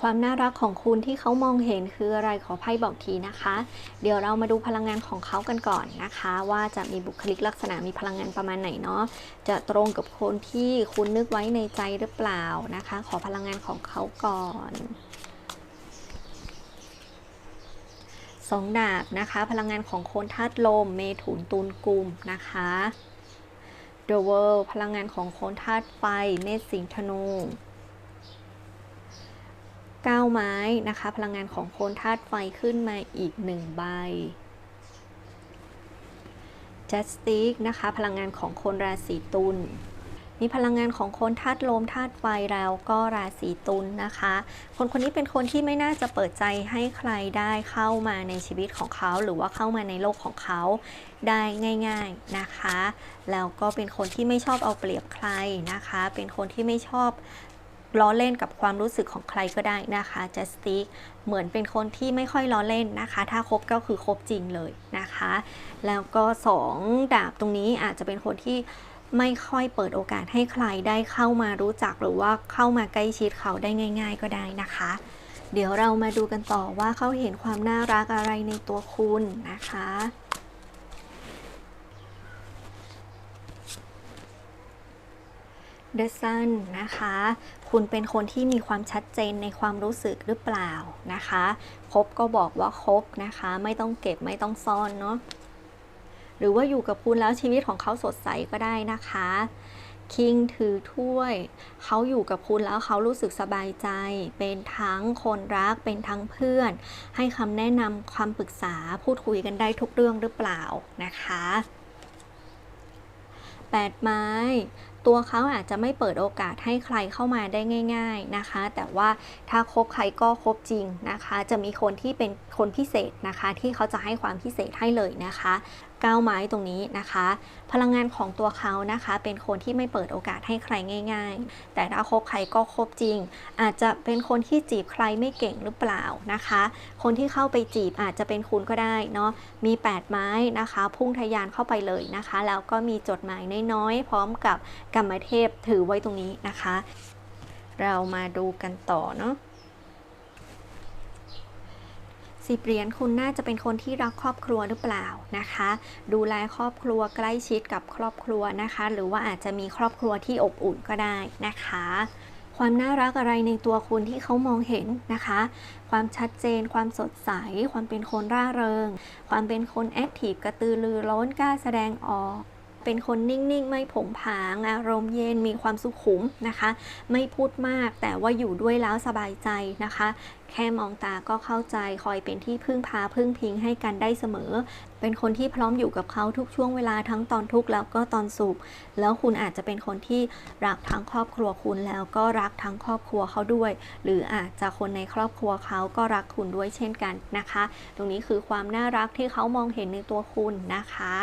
ความน่ารักของคุณที่เขามองเห็นคืออะไรขอไพ่บอกทีนะคะ เดี๋ยวเรามาดูพลังงานของเขากันก่อนนะคะ ว่าจะมีบุคลิกลักษณะมีพลังงานประมาณไหนเนาะจะตรงกับคนที่คุณนึกไว้ในใจหรือเปล่านะคะ ขอพลังงานของเขาก่อนสองดาบนะคะ พลังงานของคนธาตุลม เมถุนตุลกุมนะคะ The World พลังงานของคนธาตุไฟเมษสิงธนู ก้าวไม้นะคะ พลังงานของโคนธาตุไฟขึ้นมาอีกหนึ่งใบ Justice นะคะ พลังงานของคนราศีตุลมีพลังงานของคนธาตุลมธาตุไฟแล้วก็ราศีตุลนะคะ คนคนนี้เป็นคนที่ไม่น่าจะเปิดใจให้ใครได้เข้ามาในชีวิตของเขา หรือว่าเข้ามาในโลกของเขาได้ง่าย ๆนะคะ แล้วก็เป็นคนที่ไม่ชอบเอาเปรียบใครนะคะ เป็นคนที่ไม่ชอบ ล้อเล่นกับความรู้สึกของใครก็ได้นะคะ Justice เหมือนเป็นคนที่ไม่ค่อยล้อเล่นนะคะ ถ้าคบก็คือคบจริงเลยนะคะ แล้วก็สองดาบตรงนี้อาจจะเป็นคนที่ไม่ค่อยเปิดโอกาสให้ใครได้เข้ามารู้จักหรือว่าเข้ามาใกล้ชิดเขาได้ง่าย ๆ ก็ได้นะคะ เดี๋ยวเรามาดูกันต่อว่าเขาเห็นความน่ารักอะไรในตัวคุณนะคะ The Sun นะคะ คุณเป็นคนที่มีความชัดเจนในความรู้สึกหรือเปล่านะคะคบก็บอกว่าคบนะคะ ไม่ต้องเก็บไม่ต้องซ่อนเนาะหรือว่าอยู่กับคุณแล้วชีวิตของเขาสดใสก็ได้นะคะคิงถือถ้วย เขาอยู่กับคุณแล้วเขารู้สึกสบายใจ เป็นทั้งคนรัก เป็นทั้งเพื่อน ให้คำแนะนำความปรึกษา พูดคุยกันได้ทุกเรื่องหรือเปล่านะคะแปดไม้ ตัวเขาอาจจะไม่เปิดโอกาสให้ใครเข้ามาได้ง่าย ๆนะคะ แต่ว่าถ้าคบใครก็คบจริงนะคะ จะมีคนที่เป็นคนพิเศษนะคะ ที่เขาจะให้ความพิเศษให้เลยนะคะ ก้าวไม้ตรงนี้นะคะ พลังงานของตัวเขานะคะ เป็นคนที่ไม่เปิดโอกาสให้ใครง่าย ๆ แต่ถ้าคบใครก็คบจริง อาจจะเป็นคนที่จีบใครไม่เก่งหรือเปล่านะคะ คนที่เข้าไปจีบอาจจะเป็นคุณก็ได้เนาะมี 8 ไม้นะคะ พุ่งทยานเข้าไปเลยนะคะ แล้วก็มีจดหมายน้อยๆพร้อมกับกรรมเทพถือไว้ตรงนี้นะคะ เรามาดูกันต่อเนาะ สิบเหรียญคุณน่าจะเป็นคนที่รักครอบครัวหรือเปล่านะคะ ดูแลครอบครัวใกล้ชิดกับครอบครัวนะคะ หรือว่าอาจจะมีครอบครัวที่อบอุ่นก็ได้นะคะ ความน่ารักอะไรในตัวคุณที่เขามองเห็นนะคะ ความชัดเจน ความสดใส ความเป็นคนร่าเริง ความเป็นคนแอคทีฟกระตือรือร้นกล้าแสดงออก เป็นคนนิ่งๆ ไม่ผงผางอารมณ์เย็นมีความสุขุมนะคะ ไม่พูดมากแต่ว่าอยู่ด้วยแล้วสบายใจนะคะ แค่มองตาก็เข้าใจคอยเป็นที่พึ่งพาพึ่งพิงให้กันได้เสมอ เป็นคนที่พร้อมอยู่กับเขาทุกช่วงเวลาทั้งตอนทุกข์แล้วก็ตอนสุข แล้วคุณอาจจะเป็นคนที่รักทั้งครอบครัวคุณแล้วก็รักทั้งครอบครัวเขาด้วย หรืออาจจะคนในครอบครัวเขาก็รักคุณด้วยเช่นกันนะคะ ตรงนี้คือความน่ารักที่เขามองเห็นในตัวคุณนะคะ